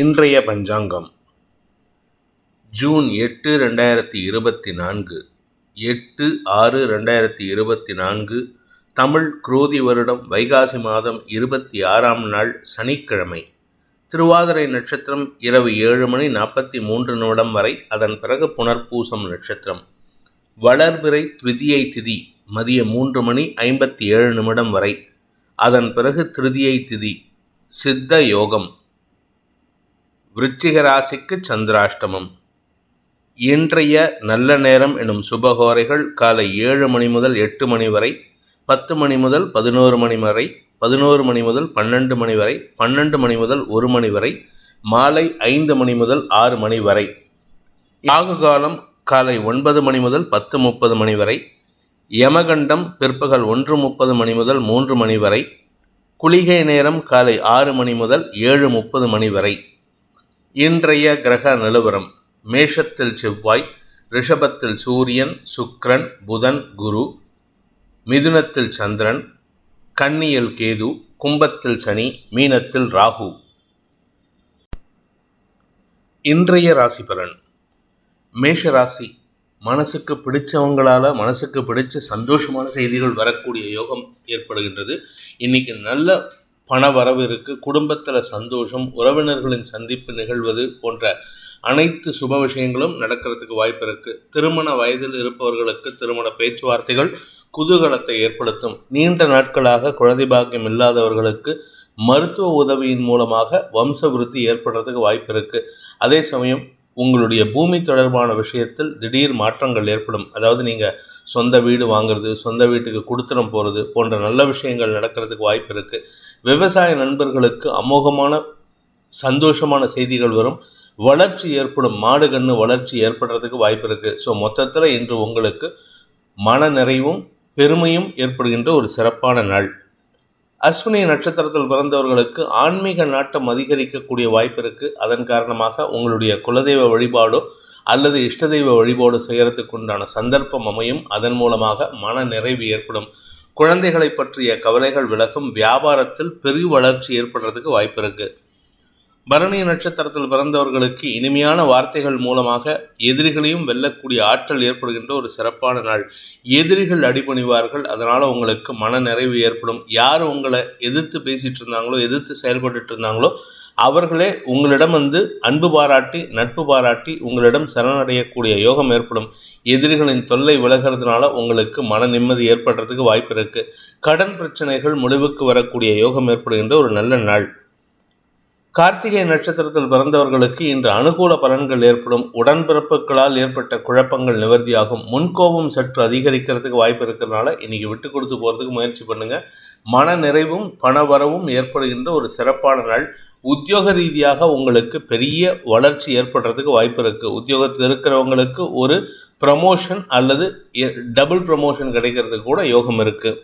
இன்றைய பஞ்சாங்கம். ஜூன் எட்டு ரெண்டாயிரத்தி இருபத்தி நான்கு. எட்டு ஆறு ரெண்டாயிரத்தி இருபத்தி நான்கு. தமிழ் குரோதி வருடம் வைகாசி மாதம் இருபத்தி ஆறாம் நாள் சனிக்கிழமை. திருவாதிரை நட்சத்திரம் இரவு ஏழு மணி நாற்பத்தி மூன்று நிமிடம் வரை அதன் பிறகு புனர்பூசம் நட்சத்திரம். வளர்பிறை திருதியை திதி மதிய மூன்று மணி ஐம்பத்தி ஏழு நிமிடம் வரை. அதன் பிறகு திருதியை திதி சித்த யோகம். விருச்சிக ராசிக்கு சந்திராஷ்டமம். இன்றைய நல்ல நேரம் எனும் சுபகோரைகள் காலை ஏழு மணி முதல் எட்டு மணி வரை பத்து மணி முதல் பதினோரு மணி வரை பதினோரு மணி முதல் பன்னெண்டு மணி வரை பன்னெண்டு மணி முதல் ஒரு மணி வரை மாலை ஐந்து மணி முதல் ஆறு மணி வரை. யாகு காலம் காலை ஒன்பது மணி முதல் பத்து முப்பது மணி வரை யமகண்டம் பிற்பகல் ஒன்று முப்பது மணி முதல் மூன்று மணி வரை குளிகை நேரம் காலை ஆறு மணி முதல் ஏழு முப்பது மணி வரை. இன்றைய கிரக நிலவரம். மேஷத்தில் செவ்வாய் ரிஷபத்தில் சூரியன் சுக்ரன் புதன் குரு மிதுனத்தில் சந்திரன் கன்னியில் கேது கும்பத்தில் சனி மீனத்தில் ராகு. இன்றைய ராசி பலன். மேஷ ராசி மனசுக்கு பிடிச்சவங்களால் மனசுக்கு பிடிச்ச சந்தோஷமான செய்திகள் வரக்கூடிய யோகம் ஏற்படுகின்றது. இன்னைக்கு நல்ல பண வரவு இருக்கு குடும்பத்தில் சந்தோஷம் உறவினர்களின் சந்திப்பு நிகழ்வது போன்ற அனைத்து சுப விஷயங்களும் நடக்கிறதுக்கு வாய்ப்பு இருக்கு. திருமண வயதில் இருப்பவர்களுக்கு திருமண பேச்சுவார்த்தைகள் குதூகலத்தை ஏற்படுத்தும். நீண்ட நாட்களாக குழந்தை பாக்கியம் இல்லாதவர்களுக்கு மருத்துவ உதவியின் மூலமாக வம்ச விருத்தி ஏற்படுறதுக்கு வாய்ப்பு இருக்கு. அதே சமயம் உங்களுடைய பூமி தொடர்பான விஷயத்தில் திடீர் மாற்றங்கள் ஏற்படும். அதாவது நீங்கள் சொந்த வீடு வாங்குறது சொந்த வீட்டுக்கு கொடுத்துடம் போகிறது போன்ற நல்ல விஷயங்கள் நடக்கிறதுக்கு வாய்ப்பு இருக்குது விவசாய நண்பர்களுக்கு அமோகமான சந்தோஷமான செய்திகள் வரும். வளர்ச்சி ஏற்படும். மாடு கன்று வளர்ச்சி ஏற்படுறதுக்கு வாய்ப்பு இருக்குது ஸோ மொத்தத்தில் இன்று உங்களுக்கு மன நிறைவும் பெருமையும் ஏற்படுகின்ற ஒரு சிறப்பான நாள். அஸ்வினி நட்சத்திரத்தில் பிறந்தவர்களுக்கு ஆன்மீக நாட்டம் அதிகரிக்கக்கூடிய வாய்ப்பு இருக்குது அதன் காரணமாக உங்களுடைய குலதெய்வ வழிபாடோ அல்லது இஷ்ட தெய்வ வழிபாடு செய்கிறதுக்கு உண்டான சந்தர்ப்பம் அமையும். அதன் மூலமாக மன நிறைவு ஏற்படும். குழந்தைகளை பற்றிய கவலைகள் விலகும். வியாபாரத்தில் பெரிய வளர்ச்சி ஏற்படுறதுக்கு வாய்ப்பு இருக்குது பரணி நட்சத்திரத்தில் பிறந்தவர்களுக்கு இனிமையான வார்த்தைகள் மூலமாக எதிரிகளையும் வெல்லக்கூடிய ஆற்றல் ஏற்படுகின்ற ஒரு சிறப்பான நாள். எதிரிகள் அடிபணிவார்கள் அதனால் உங்களுக்கு மன நிறைவு ஏற்படும். யார் உங்களை எதிர்த்து பேசிகிட்டு இருந்தாங்களோ எதிர்த்து செயல்பட்டு இருந்தாங்களோ அவர்களே உங்களிடம் வந்து அன்பு பாராட்டி நட்பு பாராட்டி உங்களிடம் சரணடையக்கூடிய யோகம் ஏற்படும். எதிரிகளின் தொல்லை விலகிறதுனால உங்களுக்கு மன நிம்மதி ஏற்படுறதுக்கு வாய்ப்பு இருக்குது கடன் பிரச்சனைகள் முடிவுக்கு வரக்கூடிய யோகம் ஏற்படுகின்ற ஒரு நல்ல நாள். கார்த்திகை நட்சத்திரத்தில் பிறந்தவர்களுக்கு இன்று அனுகூல பலன்கள் ஏற்படும். உடன்பிறப்புகளால் ஏற்பட்ட குழப்பங்கள் நிவர்த்தியாகும். முன்கோபம் சற்று அதிகரிக்கிறதுக்கு வாய்ப்பு இருக்கிறதுனால இன்னைக்கு விட்டு கொடுத்து போகிறதுக்கு முயற்சி பண்ணுங்க. மன நிறைவும் பணவரவும் ஏற்படுகின்ற ஒரு சிறப்பான நாள். உத்தியோக ரீதியாக உங்களுக்கு பெரிய வளர்ச்சி ஏற்படுறதுக்கு வாய்ப்பு இருக்குது உத்தியோகத்தில் இருக்கிறவங்களுக்கு ஒரு ப்ரமோஷன் அல்லது டபுள் ப்ரமோஷன் கிடைக்கிறதுக்கு கூட யோகம் இருக்குது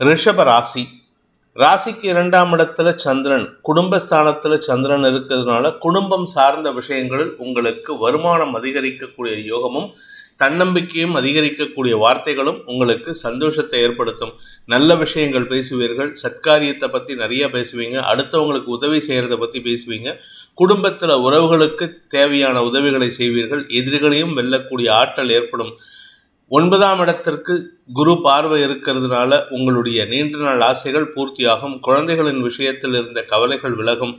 ரிஷப ராசி. ராசிக்கு இரண்டாம் இடத்துல சந்திரன் குடும்பஸ்தானத்தில் சந்திரன் இருக்கிறதுனால குடும்பம் சார்ந்த விஷயங்களில் உங்களுக்கு வருமானம் அதிகரிக்கக்கூடிய யோகமும் தன்னம்பிக்கையும் அதிகரிக்கக்கூடிய வார்த்தைகளும் உங்களுக்கு சந்தோஷத்தை ஏற்படுத்தும். நல்ல விஷயங்கள் பேசுவீர்கள் சத்காரியத்தை பற்றி நிறைய பேசுவீங்க அடுத்தவங்களுக்கு உதவி செய்கிறத பற்றி பேசுவீங்க. குடும்பத்தில் உறவுகளுக்கு தேவையான உதவிகளை செய்வீர்கள் எதிரிகளையும் வெல்லக்கூடிய ஆற்றல் ஏற்படும். ஒன்பதாம் இடத்திற்கு குரு பார்வை இருக்கிறதுனால உங்களுடைய நீண்ட நாள் ஆசைகள் பூர்த்தியாகும். குழந்தைகளின் விஷயத்தில் இருந்த கவலைகள் விலகும்.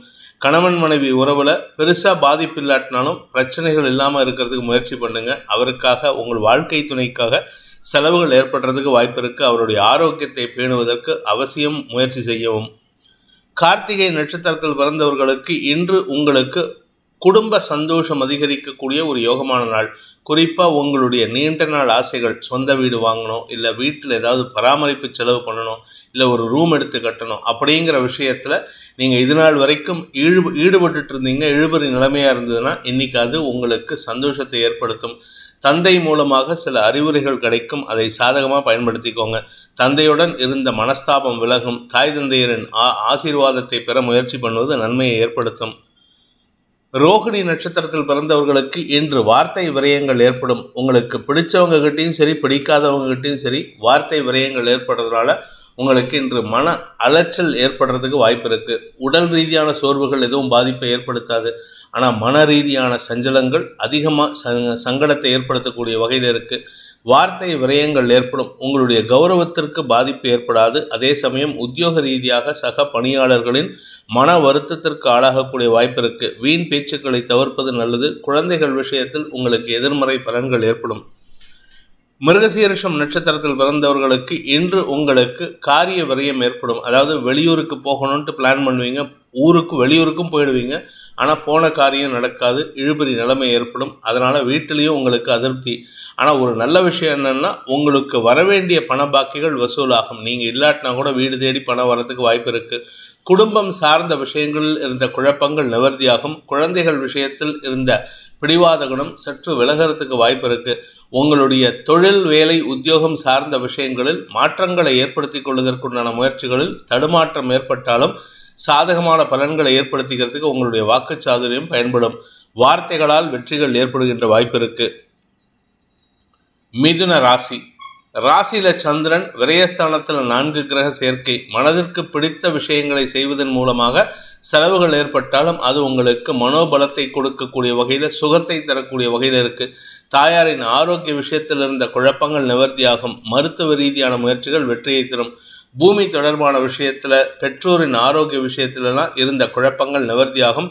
கணவன் மனைவி உறவில் பெருசாக பாதிப்பு இல்லாட்டினாலும் பிரச்சனைகள் இல்லாமல் இருக்கிறதுக்கு முயற்சி பண்ணுங்க. அவருக்காக உங்கள் வாழ்க்கை துணைக்காக செலவுகள் ஏற்படுறதுக்கு வாய்ப்பு இருக்குது அவருடைய ஆரோக்கியத்தை பேணுவதற்கு அவசியம் முயற்சி செய்யவும். கார்த்திகை நட்சத்திரத்தில் பிறந்தவர்களுக்கு இன்று உங்களுக்கு குடும்ப சந்தோஷம் அதிகரிக்கக்கூடிய ஒரு யோகமான நாள். குறிப்பாக உங்களுடைய நீண்ட நாள் ஆசைகள் சொந்த வீடு வாங்கணும் இல்லை வீட்டில் ஏதாவது பராமரிப்பு செலவு பண்ணணும் இல்லை ஒரு ரூம் எடுத்து கட்டணும் அப்படிங்கிற விஷயத்தில் நீங்கள் இது நாள் வரைக்கும் ஈடு ஈடுபட்டு இருந்தீங்க இழுபறி நிலைமையாக இருந்ததுன்னா இன்றைக்கி அது உங்களுக்கு சந்தோஷத்தை ஏற்படுத்தும். தந்தை மூலமாக சில அறிவுரைகள் கிடைக்கும் அதை சாதகமாக பயன்படுத்திக்கோங்க. தந்தையுடன் இருந்த மனஸ்தாபம் விலகும். தாய் தந்தையரின் ஆ ஆசீர்வாதத்தை பெற முயற்சி பண்ணுவது நன்மையை ஏற்படுத்தும். ரோகிணி நட்சத்திரத்தில் பிறந்தவர்களுக்கு இன்று வார்த்தை விரயங்கள் ஏற்படும். உங்களுக்கு பிடிச்சவங்க கிட்டேயும் சரி பிடிக்காதவங்க கிட்டேயும் சரி வார்த்தை விரயங்கள் ஏற்படுறதுனால உங்களுக்கு இன்று மன அலைச்சல் ஏற்படுறதுக்கு வாய்ப்பு இருக்குது உடல் ரீதியான சோர்வுகள் எதுவும் பாதிப்பை ஏற்படுத்தாது. ஆனால் மன ரீதியான சஞ்சலங்கள் அதிகமாக சங்கடத்தை ஏற்படுத்தக்கூடிய வகையில் இருக்குது வார்த்தை விரயங்கள் ஏற்படும். உங்களுடைய கௌரவத்திற்கு பாதிப்பு ஏற்படாது. அதே சமயம் உத்தியோக ரீதியாக சக பணியாளர்களின் மன வருத்தத்திற்கு ஆளாகக்கூடிய வாய்ப்பு இருக்கு. வீண் பேச்சுக்களை தவிர்ப்பது நல்லது. குழந்தைகள் விஷயத்தில் உங்களுக்கு எதிர்மறை பலன்கள் ஏற்படும். மிருகசீரிஷம் நட்சத்திரத்தில் பிறந்தவர்களுக்கு இன்று உங்களுக்கு காரிய விரயம் ஏற்படும். அதாவது வெளியூருக்கு போகணுன்ட்டு பிளான் பண்ணுவீங்க. ஊருக்கு வெளியூருக்கும் போயிடுவீங்க. ஆனால் போன காரியம் நடக்காது. இழுபறி நிலைமை ஏற்படும். அதனால் வீட்டிலையும் உங்களுக்கு அதிருப்தி. ஆனால் ஒரு நல்ல விஷயம் என்னென்னா உங்களுக்கு வரவேண்டிய பண பாக்கிகள் வசூலாகும். நீங்கள் இல்லாட்டினா கூட வீடு தேடி பணம் வரதுக்கு வாய்ப்பு இருக்குது குடும்பம் சார்ந்த விஷயங்களில் இருந்த குழப்பங்கள் நிவர்த்தியாகும். குழந்தைகள் விஷயத்தில் இருந்த பிடிவாத குணம் சற்று விலகிறதுக்கு வாய்ப்பு இருக்குது உங்களுடைய தொழில் வேலை உத்தியோகம் சார்ந்த விஷயங்களில் மாற்றங்களை ஏற்படுத்தி கொள்வதற்குண்டான முயற்சிகளில் தடுமாற்றம் ஏற்பட்டாலும் சாதகமான பலன்களை ஏற்படுத்திக்கிறதுக்கு உங்களுடைய வாக்குச்சாதுரியம் பயன்படும். வார்த்தைகளால் வெற்றிகள் ஏற்படுகின்ற வாய்ப்பு இருக்கு. மிதுன ராசி. ராசியில சந்திரன் விரயஸ்தானத்தில் நான்கு கிரக சேர்க்கை மனதிற்கு பிடித்த விஷயங்களை செய்வதன் மூலமாக செலவுகள் ஏற்பட்டாலும் அது உங்களுக்கு மனோபலத்தை கொடுக்கக்கூடிய வகையில் சுகத்தை தரக்கூடிய வகையில் இருக்கு. தாயாரின் ஆரோக்கிய விஷயத்தில் இருந்த குழப்பங்கள் நிவர்த்தியாகும். மருத்துவ ரீதியான முயற்சிகள் வெற்றியை தரும். பூமி தொடர்பான விஷயத்தில் பெற்றோரின் ஆரோக்கிய விஷயத்திலலாம் இருந்த குழப்பங்கள் நிவர்த்தியாகும்.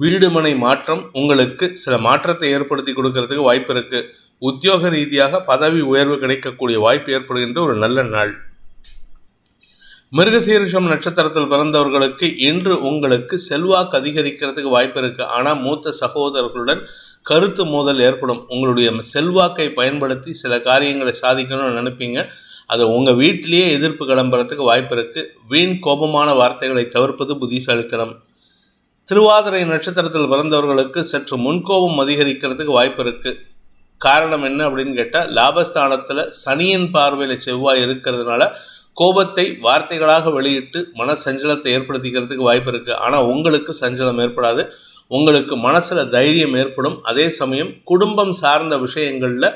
வீடுமனை மாற்றம் உங்களுக்கு சில மாற்றத்தை ஏற்படுத்தி கொடுக்கறதுக்கு வாய்ப்பு இருக்குது உத்தியோக ரீதியாக பதவி உயர்வு கிடைக்கக்கூடிய வாய்ப்பு ஏற்படுகின்ற ஒரு நல்ல நாள். மிருகசீரிஷம் நட்சத்திரத்தில் பிறந்தவர்களுக்கு இன்று உங்களுக்கு செல்வாக்கு அதிகரிக்கிறதுக்கு வாய்ப்பு இருக்கு. ஆனால் மூத்த சகோதரர்களுடன் கருத்து மோதல் ஏற்படும். உங்களுடைய செல்வாக்கை பயன்படுத்தி சில காரியங்களை சாதிக்கணும்னு நினைப்பீங்க. அது உங்கள் வீட்டிலேயே எதிர்ப்பு கிளம்புறதுக்கு வாய்ப்பு இருக்கு. வீண் கோபமான வார்த்தைகளை தவிர்ப்பது புத்திசாலித்தனம். திருவாதிரை நட்சத்திரத்தில் பிறந்தவர்களுக்கு சற்று முன்கோபம் அதிகரிக்கிறதுக்கு வாய்ப்பு இருக்குது காரணம் என்ன அப்படின்னு கேட்டால் லாபஸ்தானத்தில் சனியின் பார்வையில் செவ்வாய் இருக்கிறதுனால கோபத்தை வார்த்தைகளாக வெளியிட்டு மன சஞ்சலத்தை ஏற்படுத்திக்கிறதுக்கு வாய்ப்பு இருக்குது ஆனால் உங்களுக்கு சஞ்சலம் ஏற்படாது. உங்களுக்கு மனசில் தைரியம் ஏற்படும். அதே சமயம் குடும்பம் சார்ந்த விஷயங்களில்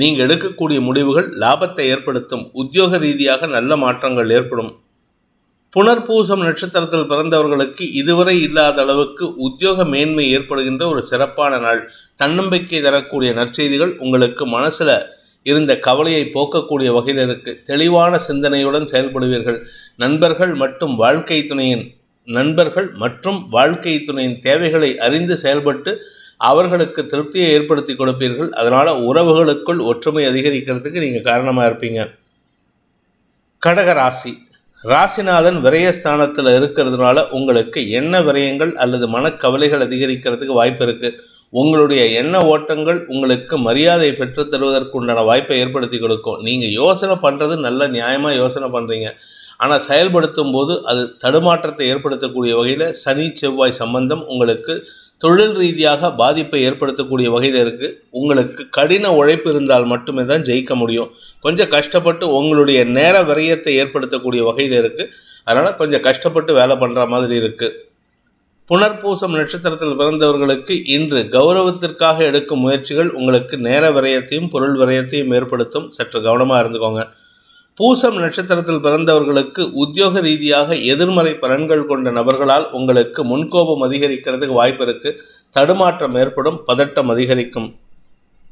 நீங்கள் எடுக்கக்கூடிய முடிவுகள் லாபத்தை ஏற்படுத்தும். உத்தியோக ரீதியாக நல்ல மாற்றங்கள் ஏற்படும். புனர்பூசம் நட்சத்திரத்தில் பிறந்தவர்களுக்கு இதுவரை இல்லாத அளவுக்கு உத்தியோக மேன்மை ஏற்படுகின்ற ஒரு சிறப்பான நாள். தன்னம்பிக்கை தரக்கூடிய நற்செய்திகள் உங்களுக்கு மனசுல இருந்த கவலையை போக்கக்கூடிய வகையில் இருக்கு. தெளிவான சிந்தனையுடன் செயல்படுவீர்கள். நண்பர்கள் மற்றும் வாழ்க்கை துணையின் நண்பர்கள் மற்றும் வாழ்க்கை துணையின் தேவைகளை அறிந்து செயல்பட்டு அவர்களுக்கு திருப்தியை ஏற்படுத்தி கொடுப்பீர்கள். அதனால உறவுகளுக்குள் ஒற்றுமை அதிகரிக்கிறதுக்கு நீங்கள் காரணமாக இருப்பீங்க. கடக ராசி ராசிநாதன் விரயஸ்தானத்தில் இருக்கிறதுனால உங்களுக்கு எண்ண விரயங்கள் அல்லது மனக்கவலைகள் அதிகரிக்கிறதுக்கு வாய்ப்பு இருக்கு? உங்களுடைய எண்ண ஓட்டங்கள் உங்களுக்கு மரியாதை பெற்று தருவதற்குண்டான வாய்ப்பை ஏற்படுத்தி கொடுக்கும். நீங்கள் யோசனை பண்ணுறது நல்ல நியாயமாக யோசனை பண்ணுறீங்க ஆனால் செயல்படுத்தும் போது அது தடுமாற்றத்தை ஏற்படுத்தக்கூடிய வகையில் சனி செவ்வாய் சம்பந்தம் உங்களுக்கு தொழில் ரீதியாக பாதிப்பை ஏற்படுத்தக்கூடிய வகையில் இருக்குது உங்களுக்கு கடின உழைப்பு இருந்தால் மட்டுமே தான் ஜெயிக்க முடியும். கொஞ்சம் கஷ்டப்பட்டு உங்களுடைய நேர விரயத்தை ஏற்படுத்தக்கூடிய வகையில் இருக்குது அதனால் கொஞ்சம் கஷ்டப்பட்டு வேலை பண்ணுற மாதிரி இருக்குது புனர்பூசம் நட்சத்திரத்தில் பிறந்தவர்களுக்கு இன்று கௌரவத்திற்காக எடுக்கும் முயற்சிகள் உங்களுக்கு நேர விரயத்தையும் பொருள் விரயத்தையும் ஏற்படுத்தும். சற்று கவனமாக இருந்துக்கோங்க. பூசம் நட்சத்திரத்தில் பிறந்தவர்களுக்கு உத்தியோக ரீதியாக எதிர்மறை பலன்கள் கொண்ட நபர்களால் உங்களுக்கு முன்கோபம் அதிகரிக்கிறதுக்கு வாய்ப்பு இருக்கு. தடுமாற்றம் ஏற்படும் பதட்டம் அதிகரிக்கும்.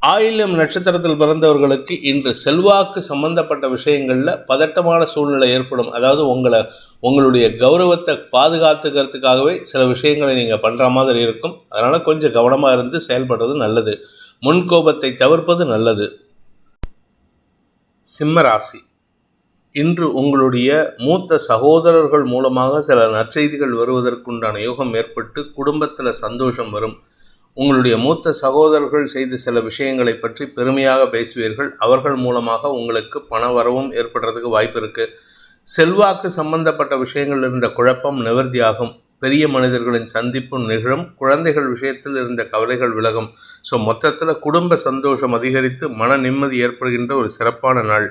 ஆயில்யம் நட்சத்திரத்தில் பிறந்தவர்களுக்கு இன்று செல்வாக்கு சம்பந்தப்பட்ட விஷயங்களில் பதட்டமான சூழ்நிலை ஏற்படும். அதாவது உங்களை உங்களுடைய கௌரவத்தை பாதுகாத்துக்கிறதுக்காகவே சில விஷயங்களை நீங்கள் பண்ணுற மாதிரி இருக்கும். அதனால் கொஞ்சம் கவனமாக இருந்து செயல்படுறது நல்லது. முன்கோபத்தை தவிர்ப்பது நல்லது. சிம்ம ராசி. இன்று உங்களுடைய மூத்த சகோதரர்கள் மூலமாக சில நற்செய்திகள் வருவதற்குண்டான யோகம் ஏற்பட்டு குடும்பத்தில் சந்தோஷம் வரும். உங்களுடைய மூத்த சகோதரர்கள் செய்த சில விஷயங்களை பற்றி பெருமையாக பேசுவீர்கள். அவர்கள் மூலமாக உங்களுக்கு பண வரவும் ஏற்படுறதுக்கு வாய்ப்பு இருக்குது செல்வாக்கு சம்பந்தப்பட்ட விஷயங்கள் இருந்த குழப்பம் நிவர்த்தியாகும். பெரிய மனிதர்களின் சந்திப்பும் நிகழும். குழந்தைகள் விஷயத்தில் இருந்த கவலைகள் விலகும். ஸோ மொத்தத்தில் குடும்ப சந்தோஷம் அதிகரித்து மன நிம்மதி ஏற்படுகின்ற ஒரு சிறப்பான நாள்.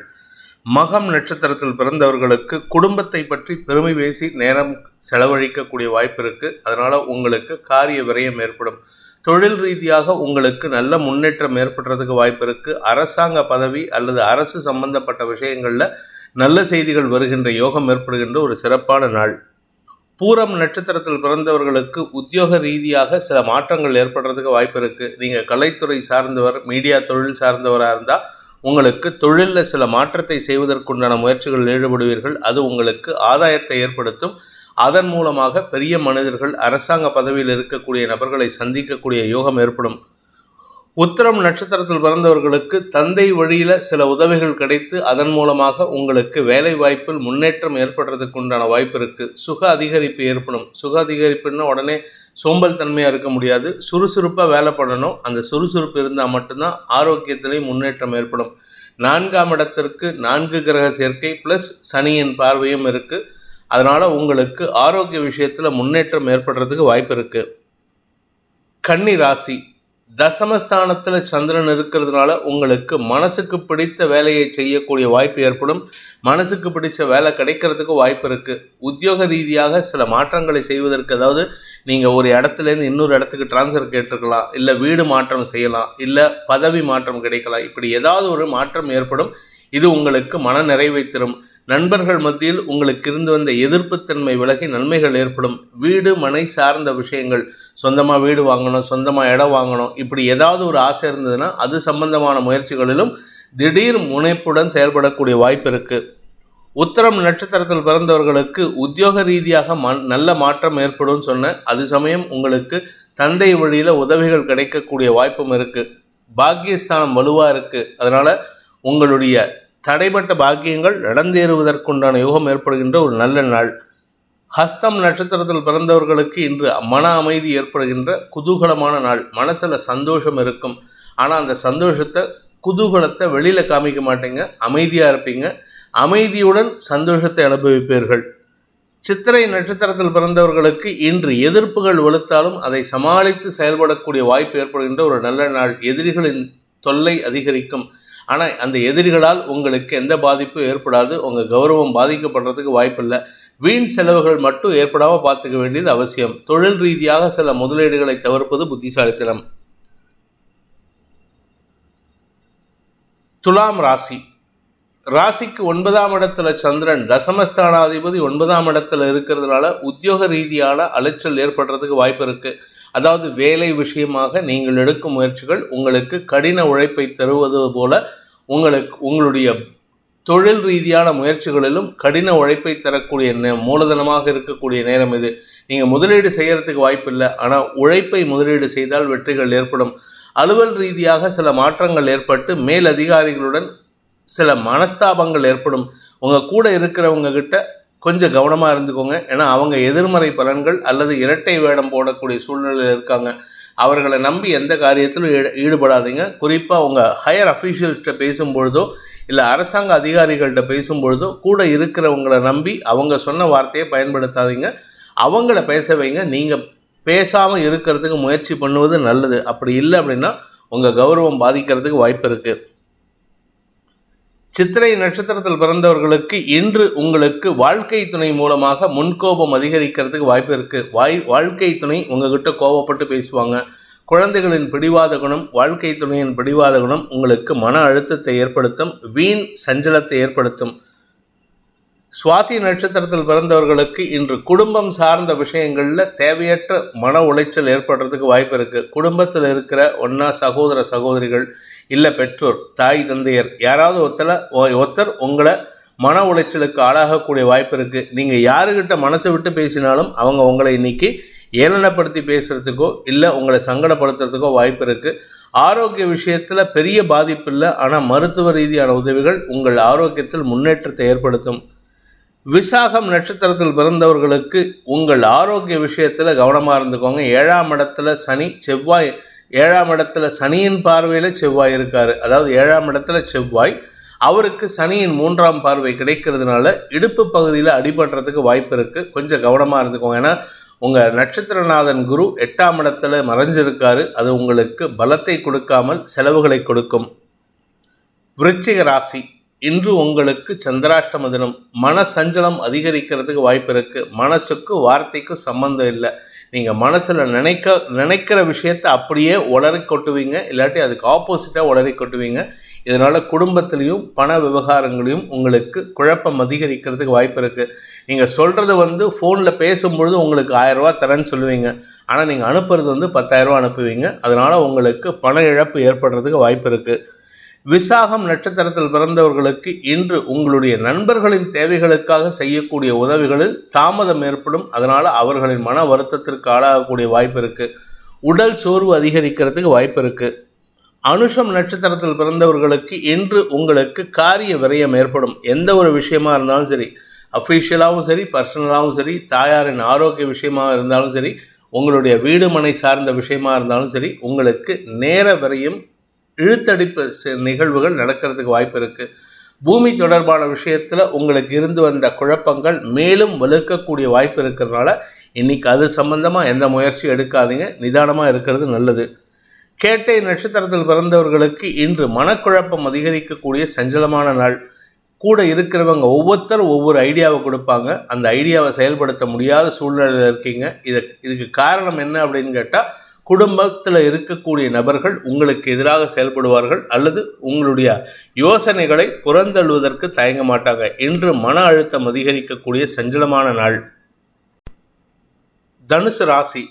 மகம் நட்சத்திரத்தில் பிறந்தவர்களுக்கு குடும்பத்தை பற்றி பெருமை பேசி நேரம் செலவழிக்கக்கூடிய வாய்ப்பு இருக்கு. அதனால உங்களுக்கு காரிய விரயம் ஏற்படும். தொழில் ரீதியாக உங்களுக்கு நல்ல முன்னேற்றம் ஏற்படுறதுக்கு வாய்ப்பு இருக்கு. அரசாங்க பதவி அல்லது அரசு சம்பந்தப்பட்ட விஷயங்கள்ல நல்ல செய்திகள் வருகின்ற யோகம் ஏற்படுகின்ற ஒரு சிறப்பான நாள். பூரம் நட்சத்திரத்தில் பிறந்தவர்களுக்கு உத்தியோக ரீதியாக சில மாற்றங்கள் ஏற்படுறதுக்கு வாய்ப்பு இருக்கு. நீங்க கலைத்துறை சார்ந்தவர் மீடியா தொழில் சார்ந்தவராக இருந்தால் உங்களுக்கு தொழிலில் சில மாற்றத்தை செய்வதற்குண்டான முயற்சிகளில் ஈடுபடுவீர்கள். அது உங்களுக்கு ஆதாயத்தை ஏற்படுத்தும். அதன் மூலமாக பெரிய மனிதர்கள் அரசாங்க பதவியில் இருக்கக்கூடிய நபர்களை சந்திக்கக்கூடிய யோகம் ஏற்படும். உத்தரம் நட்சத்திரத்தில் பிறந்தவர்களுக்கு தந்தை வழியில சில உதவிகள் கிடைத்து அதன் மூலமாக உங்களுக்கு வேலை வாய்ப்பில் முன்னேற்றம் ஏற்படுறதுக்கு உண்டான வாய்ப்பு இருக்கு. சுக அதிகரிப்பு ஏற்படும். சுக அதிகரிப்புன்னா உடனே சோம்பல் தன்மையாக இருக்க முடியாது. சுறுசுறுப்பாக வேலை பண்ணணும். அந்த சுறுசுறுப்பு இருந்தால் மட்டும்தான் ஆரோக்கியத்திலையும் முன்னேற்றம் ஏற்படும். நான்காம் இடத்திற்கு நான்கு கிரக சேர்க்கை ப்ளஸ் சனியின் பார்வையும் இருக்குது அதனால் உங்களுக்கு ஆரோக்கிய விஷயத்தில் முன்னேற்றம் ஏற்படுறதுக்கு வாய்ப்பு இருக்குது கன்னி ராசி. தசமஸ்தானத்தில் சந்திரன் இருக்கிறதுனால உங்களுக்கு மனசுக்கு பிடித்த வேலையை செய்யக்கூடிய வாய்ப்பு ஏற்படும். மனசுக்கு பிடிச்ச வேலை கிடைக்கிறதுக்கு வாய்ப்பு இருக்குது உத்தியோக ரீதியாக சில மாற்றங்களை செய்வதற்கு அதாவது நீங்கள் ஒரு இடத்துலேருந்து இன்னொரு இடத்துக்கு டிரான்ஸ்ஃபர் கேட்டிருக்கலாம் இல்லை வீடு மாற்றம் செய்யலாம் இல்லை பதவி மாற்றம் கிடைக்கலாம். இப்படி ஏதாவது ஒரு மாற்றம் ஏற்படும். இது உங்களுக்கு மன நிறைவை தரும். நண்பர்கள் மத்தியில் உங்களுக்கு இருந்து வந்த எதிர்ப்புத்தன்மை விலகி நன்மைகள் ஏற்படும். வீடு மனை சார்ந்த விஷயங்கள். சொந்தமாக வீடு வாங்கணும் சொந்தமாக இடம் வாங்கணும். இப்படி ஏதாவது ஒரு ஆசை இருந்ததுன்னா அது சம்பந்தமான முயற்சிகளிலும் திடீர் முனைப்புடன் செயல்படக்கூடிய வாய்ப்பு இருக்குது உத்தரம் நட்சத்திரத்தில் பிறந்தவர்களுக்கு உத்தியோக ரீதியாக மண் நல்ல மாற்றம் ஏற்படும் சொன்ன அது சமயம் உங்களுக்கு தந்தை வழியில் உதவிகள் கிடைக்கக்கூடிய வாய்ப்பும் இருக்குது பாக்கியஸ்தானம் வலுவாக இருக்குது அதனால் உங்களுடைய தடைப்பட்ட பாக்கியங்கள் நடந்தேறுவதற்குண்டான யோகம் ஏற்படுகின்ற ஒரு நல்ல நாள். ஹஸ்தம் நட்சத்திரத்தில் பிறந்தவர்களுக்கு இன்று மன அமைதி ஏற்படுகின்ற குதூகலமான நாள். மனசில் சந்தோஷம் இருக்கும். ஆனால் அந்த சந்தோஷத்தை குதூகலத்தை வெளியில் காமிக்க மாட்டீங்க. அமைதியாக இருப்பீங்க. அமைதியுடன் சந்தோஷத்தை அனுபவிப்பீர்கள். சித்திரை நட்சத்திரத்தில் பிறந்தவர்களுக்கு இன்று எதிர்ப்புகள் வலுத்தாலும் அதை சமாளித்து செயல்படக்கூடிய வாய்ப்பு ஏற்படுகின்ற ஒரு நல்ல நாள். எதிரிகளின் தொல்லை அதிகரிக்கும். ஆனால் அந்த எதிரிகளால் உங்களுக்கு எந்த பாதிப்பும் ஏற்படாது. உங்கள் கௌரவம் பாதிக்கப்படுறதுக்கு வாய்ப்பில்லை. வீண் செலவுகள் மட்டும் ஏற்படாமல் பார்த்துக்க வேண்டியது அவசியம். தொழில் ரீதியாக சில முதலீடுகளை தவிர்ப்பது புத்திசாலித்தனம். துலாம் ராசி. ராசிக்கு ஒன்பதாம் இடத்துல சந்திரன் தசமஸ்தானாதிபதி ஒன்பதாம் இடத்துல இருக்கிறதுனால உத்தியோக ரீதியான அலைச்சல் ஏற்படுறதுக்கு வாய்ப்பு இருக்கு. அதாவது வேலை விஷயமாக நீங்கள் எடுக்கும் முயற்சிகள் உங்களுக்கு கடின உழைப்பை தருவது போல உங்களுக்கு உங்களுடைய தொழில் ரீதியான முயற்சிகளிலும் கடின உழைப்பை தரக்கூடிய நே மூலதனமாக இருக்கக்கூடிய நேரம் இது. நீங்கள் முதலீடு செய்யறதுக்கு வாய்ப்பு இல்லை. ஆனால் உழைப்பை முதலீடு செய்தால் வெற்றிகள் ஏற்படும். அலுவல் ரீதியாக சில மாற்றங்கள் ஏற்பட்டு மேல் அதிகாரிகளுடன் சில மனஸ்தாபங்கள் ஏற்படும். உங்கள் கூட இருக்கிறவங்க கிட்ட கொஞ்சம் கவனமாக இருந்துக்கோங்க. ஏன்னா அவங்க எதிர்மறை பலன்கள் அல்லது இரட்டை வேடம் போடக்கூடிய சூழ்நிலையில் இருக்காங்க. அவர்களை நம்பி எந்த காரியத்திலும் ஈடு ஈடுபடாதீங்க. குறிப்பாக உங்கள் ஹையர் அஃபீஷியல்ஸ்கிட்ட பேசும்பொழுதோ இல்லை அரசாங்க அதிகாரிகள்கிட்ட பேசும்பொழுதோ கூட இருக்கிறவங்களை நம்பி அவங்க சொன்ன வார்த்தையை பயன்படுத்தாதீங்க. அவங்கள பேச வைங்க. நீங்கள் பேசாமல் இருக்கிறதுக்கு முயற்சி பண்ணுவது நல்லது. அப்படி இல்லை அப்படின்னா உங்கள் கௌரவம் பாதிக்கிறதுக்கு வாய்ப்பு இருக்குது சித்திரை நட்சத்திரத்தில் பிறந்தவர்களுக்கு இன்று உங்களுக்கு வாழ்க்கை துணை மூலமாக முன்கோபம் அதிகரிக்கிறதுக்கு வாய்ப்பு இருக்கு. வாய் வாழ்க்கை துணை உங்ககிட்ட கோபப்பட்டு பேசுவாங்க. குழந்தைகளின் பிடிவாத குணம் வாழ்க்கை துணையின் பிடிவாத குணம் உங்களுக்கு மன அழுத்தத்தை ஏற்படுத்தும் வீண் சஞ்சலத்தை ஏற்படுத்தும். சுவாதி நட்சத்திரத்தில் பிறந்தவர்களுக்கு இன்று குடும்பம் சார்ந்த விஷயங்களில் தேவையற்ற மன உளைச்சல் ஏற்படுறதுக்கு வாய்ப்பு இருக்குது குடும்பத்தில் இருக்கிற ஒன்றா சகோதர சகோதரிகள் இல்லை பெற்றோர் தாய் தந்தையர் யாராவது ஒருத்தர ஒருத்தர் உங்களை மன உளைச்சலுக்கு ஆளாகக்கூடிய வாய்ப்பு இருக்குது நீங்கள் யாருக்கிட்ட மனசை விட்டு பேசினாலும் அவங்க உங்களை இன்னைக்கு ஏளனப்படுத்தி பேசுகிறதுக்கோ இல்லை உங்களை சங்கடப்படுத்துறதுக்கோ வாய்ப்பு இருக்குது ஆரோக்கிய விஷயத்தில் பெரிய பாதிப்பு இல்லை ஆனால் மருத்துவ ரீதியான உதவிகள் உங்கள் ஆரோக்கியத்தில் முன்னேற்றத்தை ஏற்படுத்தும். விசாகம் நட்சத்திரத்தில் பிறந்தவர்களுக்கு உங்கள் ஆரோக்கிய விஷயத்தில் கவனமாக இருந்துக்கோங்க. ஏழாம் இடத்துல சனி செவ்வாய் ஏழாம் இடத்துல சனியின் பார்வையில் செவ்வாய் இருக்கார். அதாவது ஏழாம் இடத்துல செவ்வாய் அவருக்கு சனியின் மூன்றாம் பார்வை கிடைக்கிறதுனால இடுப்பு பகுதியில் அடிபடுறதுக்கு வாய்ப்பு இருக்குது கொஞ்சம் கவனமாக இருந்துக்கோங்க. ஏன்னா உங்கள் நட்சத்திரநாதன் குரு எட்டாம் இடத்துல மறைஞ்சிருக்காரு. அது உங்களுக்கு பலத்தை கொடுக்காமல் செலவுகளை கொடுக்கும். விருச்சிக ராசி இன்று உங்களுக்கு சந்திராஷ்டம தினம். மன சஞ்சலம் அதிகரிக்கிறதுக்கு வாய்ப்பு இருக்குது மனசுக்கு வார்த்தைக்கும் சம்மந்தம் இல்லை. நீங்கள் மனசில் நினைக்க நினைக்கிற விஷயத்தை அப்படியே உளறி கொட்டுவீங்க. இல்லாட்டி அதுக்கு ஆப்போசிட்டாக உளறி கொட்டுவீங்க. இதனால் குடும்பத்திலையும் பண விவகாரங்களையும் உங்களுக்கு குழப்பம் அதிகரிக்கிறதுக்கு வாய்ப்பு இருக்குது நீங்கள் சொல்கிறது வந்து ஃபோனில் பேசும்பொழுது உங்களுக்கு ஆயிரம் தரேன்னு சொல்லுவீங்க. ஆனால் நீங்கள் அனுப்புறது வந்து பத்தாயிரரூவா அனுப்புவீங்க. அதனால் உங்களுக்கு பண இழப்பு ஏற்படுறதுக்கு வாய்ப்பு இருக்குது விசாகம் நட்சத்திரத்தில் பிறந்தவர்களுக்கு இன்று உங்களுடைய நண்பர்களின் தேவைகளுக்காக செய்யக்கூடிய உதவிகளில் தாமதம் ஏற்படும். அதனால் அவர்களின் மன வருத்தத்திற்கு ஆளாகக்கூடிய வாய்ப்பு இருக்குது உடல் சோர்வு அதிகரிக்கிறதுக்கு வாய்ப்பு இருக்குது அனுஷம் நட்சத்திரத்தில் பிறந்தவர்களுக்கு இன்று உங்களுக்கு காரிய விரயம் ஏற்படும். எந்த ஒரு விஷயமா இருந்தாலும் சரி அஃபீஷியலாகவும் சரி பர்சனலாகவும் சரி தாயாரின் ஆரோக்கிய விஷயமாக இருந்தாலும் சரி உங்களுடைய வீடு மனை சார்ந்த விஷயமா இருந்தாலும் சரி உங்களுக்கு நேர விரயம் இழுத்தடிப்பு நிகழ்வுகள் நடக்கிறதுக்கு வாய்ப்பு இருக்குது பூமி தொடர்பான விஷயத்தில் உங்களுக்கு இருந்து வந்த குழப்பங்கள் மேலும் வலுக்கக்கூடிய வாய்ப்பு இருக்கிறதுனால இன்னைக்கு அது சம்மந்தமாக எந்த முயற்சியும் எடுக்காதீங்க. நிதானமாக இருக்கிறது நல்லது. கேட்டை நட்சத்திரத்தில் பிறந்தவர்களுக்கு இன்று மனக்குழப்பம் அதிகரிக்கக்கூடிய சஞ்சலமான நாள். கூட இருக்கிறவங்க ஒவ்வொருத்தரும் ஒவ்வொரு ஐடியாவை கொடுப்பாங்க. அந்த ஐடியாவை செயல்படுத்த முடியாத சூழ்நிலையில் இருக்கீங்க. இதை இதுக்கு காரணம் என்ன அப்படின்னு கேட்டால் குடும்பத்தில் இருக்கக்கூடிய நபர்கள் உங்களுக்கு எதிராக செயல்படுவார்கள் அல்லது உங்களுடைய யோசனைகளை புறந்தள்ளுவதற்கு தயங்க மாட்டாங்க. இன்று மன அழுத்தம் அதிகரிக்கக்கூடிய சஞ்சலமான நாள். தனுசு ராசி.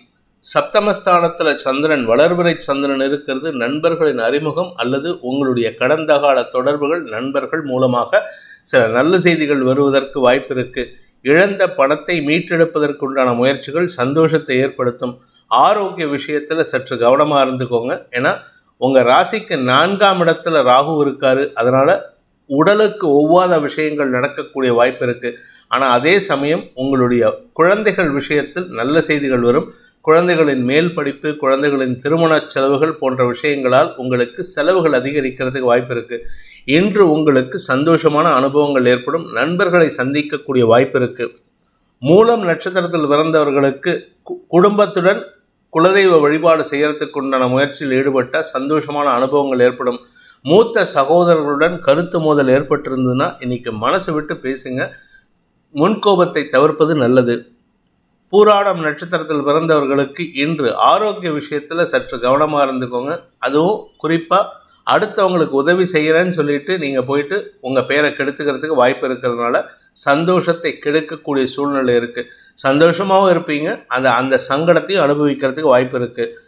சப்தமஸ்தானத்தில் சந்திரன் வளர்வரை சந்திரன் இருக்கிறது. நண்பர்களின் அறிமுகம் அல்லது உங்களுடைய கடந்த கால தொடர்புகள் நண்பர்கள் மூலமாக சில நல்ல செய்திகள் வருவதற்கு வாய்ப்பு இருக்கு. இழந்த பணத்தை மீட்டெடுப்பதற்குண்டான முயற்சிகள் சந்தோஷத்தை ஏற்படுத்தும். ஆரோக்கிய விஷயத்தில் சற்று கவனமாக இருந்துக்கோங்க. ஏன்னா உங்கள் ராசிக்கு நான்காம் இடத்துல ராகு இருக்கார். அதனால் உடலுக்கு ஒவ்வாத விஷயங்கள் நடக்கக்கூடிய வாய்ப்பு இருக்குது ஆனால் அதே சமயம் உங்களுடைய குழந்தைகள் விஷயத்தில் நல்ல செய்திகள் வரும். குழந்தைகளின் மேல் படிப்பு குழந்தைகளின் திருமண செலவுகள் போன்ற விஷயங்களால் உங்களுக்கு செலவுகள் அதிகரிக்கிறதுக்கு வாய்ப்பு இருக்குது இன்று உங்களுக்கு சந்தோஷமான அனுபவங்கள் ஏற்படும். நண்பர்களை சந்திக்கக்கூடிய வாய்ப்பு இருக்குது மூலம் நட்சத்திரத்தில் பிறந்தவர்களுக்கு குடும்பத்துடன் குலதெய்வ வழிபாடு செய்கிறதுக்கு உண்டான முயற்சியில் ஈடுபட்ட சந்தோஷமான அனுபவங்கள் ஏற்படும். மூத்த சகோதரர்களுடன் கருத்து மோதல் ஏற்பட்டிருந்ததுன்னா இன்னைக்கு மனசு விட்டு பேசுங்க. முன்கோபத்தை தவிர்ப்பது நல்லது. பூராடம் நட்சத்திரத்தில் பிறந்தவர்களுக்கு இன்று ஆரோக்கிய விஷயத்தில் சற்று கவனமாக இருந்துக்கோங்க. அதுவும் குறிப்பாக அடுத்தவங்களுக்கு உதவி செய்கிறேன்னு சொல்லிட்டு நீங்கள் போயிட்டு உங்கள் பேரை கெடுத்துக்கிறதுக்கு வாய்ப்பு இருக்கிறதுனால சந்தோஷத்தை கெடுக்கக்கூடிய சூழ்நிலை இருக்குது சந்தோஷமாகவும் இருப்பீங்க. அந்த அந்த சங்கடத்தையும் அனுபவிக்கிறதுக்கு வாய்ப்பு இருக்குது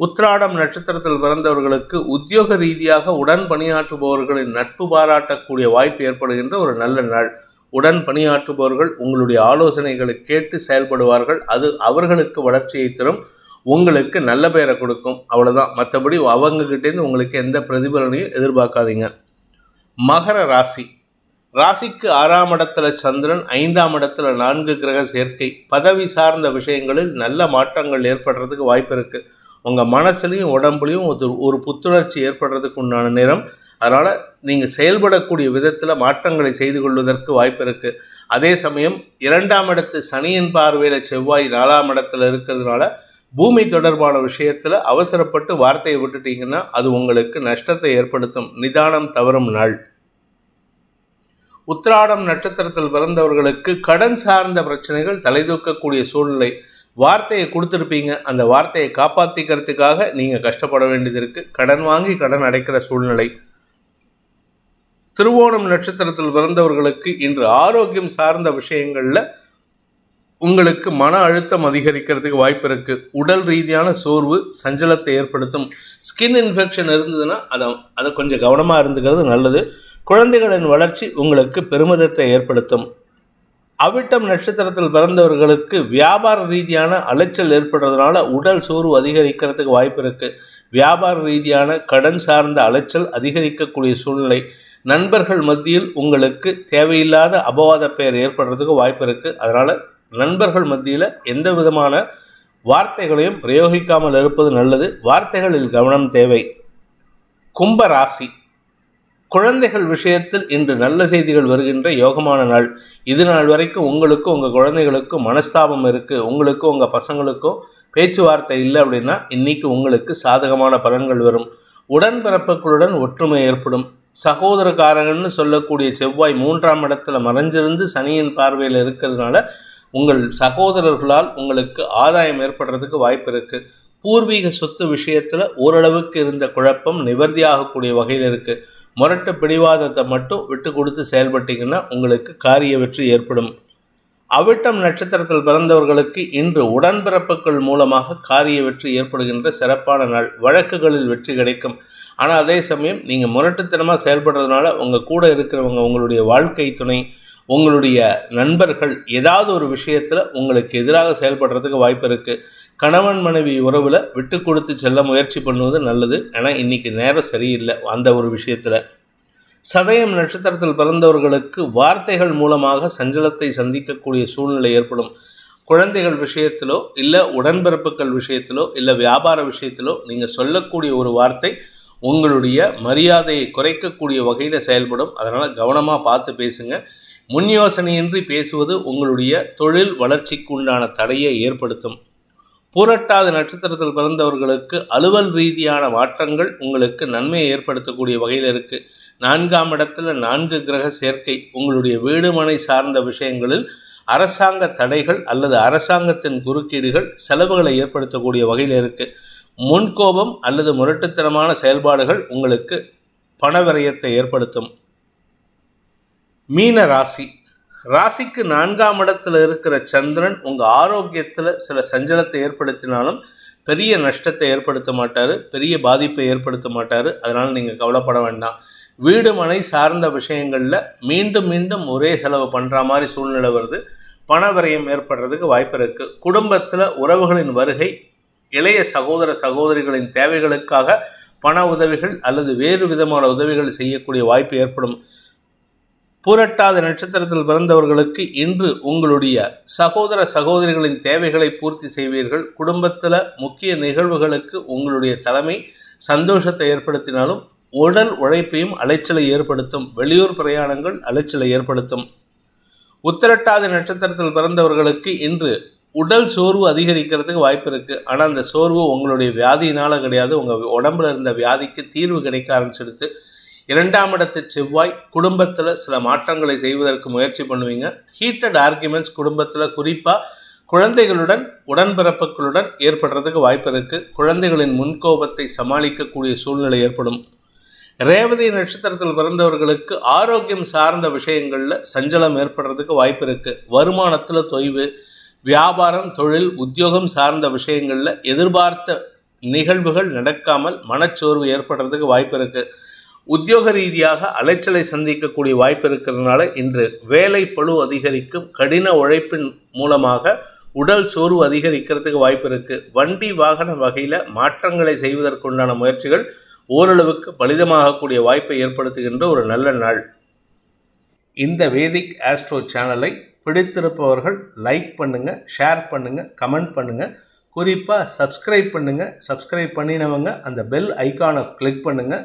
உத்ராடம் நட்சத்திரத்தில் பிறந்தவர்களுக்கு உத்தியோக ரீதியாக உடன் பணியாற்றுபவர்களின் நட்பு பாராட்டக்கூடிய வாய்ப்பு ஏற்படுகின்ற ஒரு நல்ல நாள். உடன் பணியாற்றுபவர்கள் உங்களுடைய ஆலோசனைகளை கேட்டு செயல்படுவார்கள். அது அவர்களுக்கு வளர்ச்சியை தரும். உங்களுக்கு நல்ல பெயரை கொடுக்கும். அவ்வளோதான் மற்றபடி அவங்ககிட்டேருந்து உங்களுக்கு எந்த பிரதிபலனையும் எதிர்பார்க்காதீங்க. மகர ராசி. ராசிக்கு ஆறாம் இடத்துல சந்திரன் ஐந்தாம் இடத்துல நான்கு கிரக சேர்க்கை. பதவி சார்ந்த விஷயங்களில் நல்ல மாற்றங்கள் ஏற்படுறதுக்கு வாய்ப்பு இருக்கு. உங்க மனசுலையும் உடம்புலையும் ஒரு ஒரு புத்துணர்ச்சி ஏற்படுறதுக்கு உண்டான நேரம். அதனால நீங்க செயல்படக்கூடிய விதத்துல மாற்றங்களை செய்து கொள்வதற்கு வாய்ப்பு இருக்கு. அதே சமயம் இரண்டாம் இடத்து சனியின் பார்வையில செவ்வாய் நாலாம் இடத்துல இருக்கிறதுனால பூமி தொடர்பான விஷயத்துல அவசரப்பட்டு வார்த்தையை விட்டுட்டீங்கன்னா அது உங்களுக்கு நஷ்டத்தை ஏற்படுத்தும். நிதானம் தவறும் நாள். உத்திராடம் நட்சத்திரத்தில் பிறந்தவர்களுக்கு கடன் சார்ந்த பிரச்சனைகள் தலைதூக்கக்கூடிய சூழ்நிலை. வார்த்தையை கொடுத்துருப்பீங்க. அந்த வார்த்தையை காப்பாற்றிக்கிறதுக்காக நீங்கள் கஷ்டப்பட வேண்டியது இருக்குது கடன் வாங்கி கடன் அடைக்கிற சூழ்நிலை. திருவோணம் நட்சத்திரத்தில் பிறந்தவர்களுக்கு இன்று ஆரோக்கியம் சார்ந்த விஷயங்களில் உங்களுக்கு மன அழுத்தம் அதிகரிக்கிறதுக்கு வாய்ப்பு இருக்குது உடல் ரீதியான சோர்வு சஞ்சலத்தை ஏற்படுத்தும். ஸ்கின் இன்ஃபெக்ஷன் இருந்ததுன்னா அதை அதை கொஞ்சம் கவனமாக இருந்துக்கிறது நல்லது. குழந்தைகளின் வளர்ச்சி உங்களுக்கு பெருமிதத்தை ஏற்படுத்தும். அவிட்டம் நட்சத்திரத்தில் பிறந்தவர்களுக்கு வியாபார ரீதியான அலைச்சல் ஏற்படுறதுனால உடல் சோர்வு அதிகரிக்கிறதுக்கு வாய்ப்பு இருக்கு. வியாபார ரீதியான கடன் சார்ந்த அலைச்சல் அதிகரிக்கக்கூடிய சூழ்நிலை. நண்பர்கள் மத்தியில் உங்களுக்கு தேவையில்லாத அபவாத பெயர் ஏற்படுறதுக்கு வாய்ப்பு இருக்கு. அதனால நண்பர்கள் மத்தியில் எந்த விதமான வார்த்தைகளையும் பிரயோகிக்காமல் இருப்பது நல்லது. வார்த்தைகளில் கவனம் தேவை. கும்ப ராசி. குழந்தைகள் விஷயத்தில் இன்று நல்ல செய்திகள் வருகின்ற யோகமான நாள். இது நாள் வரைக்கும் உங்களுக்கும் உங்கள் குழந்தைகளுக்கும் மனஸ்தாபம் இருக்குது உங்களுக்கும் உங்கள் பசங்களுக்கும் பேச்சுவார்த்தை இல்லை அப்படின்னா இன்னைக்கு உங்களுக்கு சாதகமான பலன்கள் வரும். உடன்பிறப்புகளுடன் ஒற்றுமை ஏற்படும். சகோதரக்காரகன்னு சொல்லக்கூடிய செவ்வாய் மூன்றாம் இடத்துல மறைஞ்சிருந்து சனியின் பார்வையில் இருக்கிறதுனால உங்கள் சகோதரர்களால் உங்களுக்கு ஆதாயம் ஏற்படுறதுக்கு வாய்ப்பு இருக்குது பூர்வீக சொத்து விஷயத்தில் ஓரளவுக்கு இருந்த குழப்பம் நிவர்த்தியாகக்கூடிய வகையில் இருக்குது முரட்டு பிடிவாதத்தை மட்டும் விட்டு கொடுத்து செயல்பட்டீங்கன்னா உங்களுக்கு காரிய வெற்றி ஏற்படும். அவிட்டம் நட்சத்திரத்தில் பிறந்தவர்களுக்கு இன்று உடன்பிறப்புகள் மூலமாக காரிய வெற்றி ஏற்படுகின்ற சிறப்பான நாள். வழக்குகளில் வெற்றி கிடைக்கும். ஆனால் அதே சமயம் நீங்கள் முரட்டுத்தனமாக செயல்படுறதுனால உங்கள் கூட இருக்கிறவங்க உங்களுடைய வாழ்க்கை துணை உங்களுடைய நண்பர்கள் ஏதாவது ஒரு விஷயத்தில் உங்களுக்கு எதிராக செயல்படுறதுக்கு வாய்ப்பு இருக்குது கணவன் மனைவி உறவில் விட்டு கொடுத்து செல்ல முயற்சி பண்ணுவது நல்லது. ஏன்னா இன்னைக்கு நேரம் சரியில்லை. அந்த ஒரு விஷயத்தில். சதயம் நட்சத்திரத்தில் பிறந்தவர்களுக்கு வார்த்தைகள் மூலமாக சஞ்சலத்தை சந்திக்கக்கூடிய சூழ்நிலை ஏற்படும். குழந்தைகள் விஷயத்திலோ இல்லை உடன்பிறப்புகள் விஷயத்திலோ இல்லை வியாபார விஷயத்திலோ நீங்கள் சொல்லக்கூடிய ஒரு வார்த்தை உங்களுடைய மரியாதையை குறைக்கக்கூடிய வகையில் செயல்படும். அதனால் கவனமாக பார்த்து பேசுங்கள் முன் யோசனையின்றி பேசுவது உங்களுடைய தொழில் வளர்ச்சிக்குண்டான தடையை ஏற்படுத்தும். பூரட்டாத நட்சத்திரத்தில் பிறந்தவர்களுக்கு அலுவல் ரீதியான மாற்றங்கள் உங்களுக்கு நன்மையை ஏற்படுத்தக்கூடிய வகையில் இருக்குது நான்காம் இடத்துல நான்கு கிரக சேர்க்கை உங்களுடைய வீடுமனை சார்ந்த விஷயங்களில் அரசாங்க தடைகள் அல்லது அரசாங்கத்தின் குறுக்கீடுகள் செலவுகளை ஏற்படுத்தக்கூடிய வகையில் இருக்குது முன்கோபம் அல்லது முரட்டுத்தனமான செயல்பாடுகள் உங்களுக்கு பணவிரயத்தை ஏற்படுத்தும். மீன ராசி. ராசிக்கு நான்காம் இடத்துல இருக்கிற சந்திரன் உங்கள் ஆரோக்கியத்தில் சில சஞ்சலத்தை ஏற்படுத்தினாலும் பெரிய நஷ்டத்தை ஏற்படுத்த மாட்டார் பெரிய பாதிப்பை ஏற்படுத்த மாட்டார். அதனால் நீங்கள் கவலைப்பட வேண்டாம். வீடு மனை சார்ந்த விஷயங்களில் மீண்டும் மீண்டும் ஒரே செலவு பண்ணுற மாதிரி சூழ்நிலை வருது. பண விரயம் ஏற்படுறதுக்கு வாய்ப்பு இருக்குது குடும்பத்தில் உறவுகளின் வருகை இளைய சகோதர சகோதரிகளின் தேவைகளுக்காக பண உதவிகள் அல்லது வேறு விதமான உதவிகள் செய்யக்கூடிய வாய்ப்பு ஏற்படும். பூரட்டாத நட்சத்திரத்தில் பிறந்தவர்களுக்கு இன்று உங்களுடைய சகோதர சகோதரிகளின் தேவைகளை பூர்த்தி செய்வீர்கள். குடும்பத்தில் முக்கிய நிகழ்வுகளுக்கு உங்களுடைய தலைமை சந்தோஷத்தை ஏற்படுத்தினாலும் உடல் உழைப்பையும் அலைச்சலை ஏற்படுத்தும். வெளியூர் பிரயாணங்கள் அலைச்சலை ஏற்படுத்தும். உத்திரட்டாத நட்சத்திரத்தில் பிறந்தவர்களுக்கு இன்று உடல் சோர்வு அதிகரிக்கிறதுக்கு வாய்ப்பு இருக்குது ஆனால் அந்த சோர்வு உங்களுடைய வியாதியினால் கிடையாது. உங்கள் உடம்புல இருந்த வியாதிக்கு தீர்வு கிடைக்க ஆரம்பிச்சிடுது. இரண்டாம் இடத்து செவ்வாய் குடும்பத்தில் சில மாற்றங்களை செய்வதற்கு முயற்சி பண்ணுவீங்க. ஹீட்டட் ஆர்குமெண்ட்ஸ் குடும்பத்தில் குறிப்பாக குழந்தைகளுடன் உடன்பிறப்புகளுடன் ஏற்படுறதுக்கு வாய்ப்பு இருக்குது குழந்தைகளின் முன்கோபத்தை சமாளிக்கக்கூடிய சூழ்நிலை ஏற்படும். ரேவதி நட்சத்திரத்தில் பிறந்தவர்களுக்கு ஆரோக்கியம் சார்ந்த விஷயங்களில் சஞ்சலம் ஏற்படுறதுக்கு வாய்ப்பு இருக்குது வருமானத்தில் தொய்வு வியாபாரம் தொழில் உத்தியோகம் சார்ந்த விஷயங்களில் எதிர்பார்த்த நிகழ்வுகள் நடக்காமல் மனச்சோர்வு ஏற்படுறதுக்கு வாய்ப்பு இருக்குது உத்தியோக ரீதியாக அலைச்சலை சந்திக்கக்கூடிய வாய்ப்பு இருக்கிறதுனால இன்று வேலை பழு அதிகரிக்கும் கடின உழைப்பின் மூலமாக உடல் சோர்வு அதிகரிக்கிறதுக்கு வாய்ப்பு இருக்குது வண்டி வாகன வகையில் மாற்றங்களை செய்வதற்குண்டான முயற்சிகள் ஓரளவுக்கு பலிதமாகக்கூடிய வாய்ப்பை ஏற்படுத்துகின்ற ஒரு நல்ல நாள். இந்த வேதிக் ஆஸ்ட்ரோ சேனலை பிடித்திருப்பவர்கள் லைக் பண்ணுங்கள் ஷேர் பண்ணுங்கள் கமெண்ட் பண்ணுங்கள் குறிப்பாக சப்ஸ்கிரைப் பண்ணுங்கள் சப்ஸ்கிரைப் பண்ணினவங்க அந்த பெல் ஐக்கானை கிளிக் பண்ணுங்கள்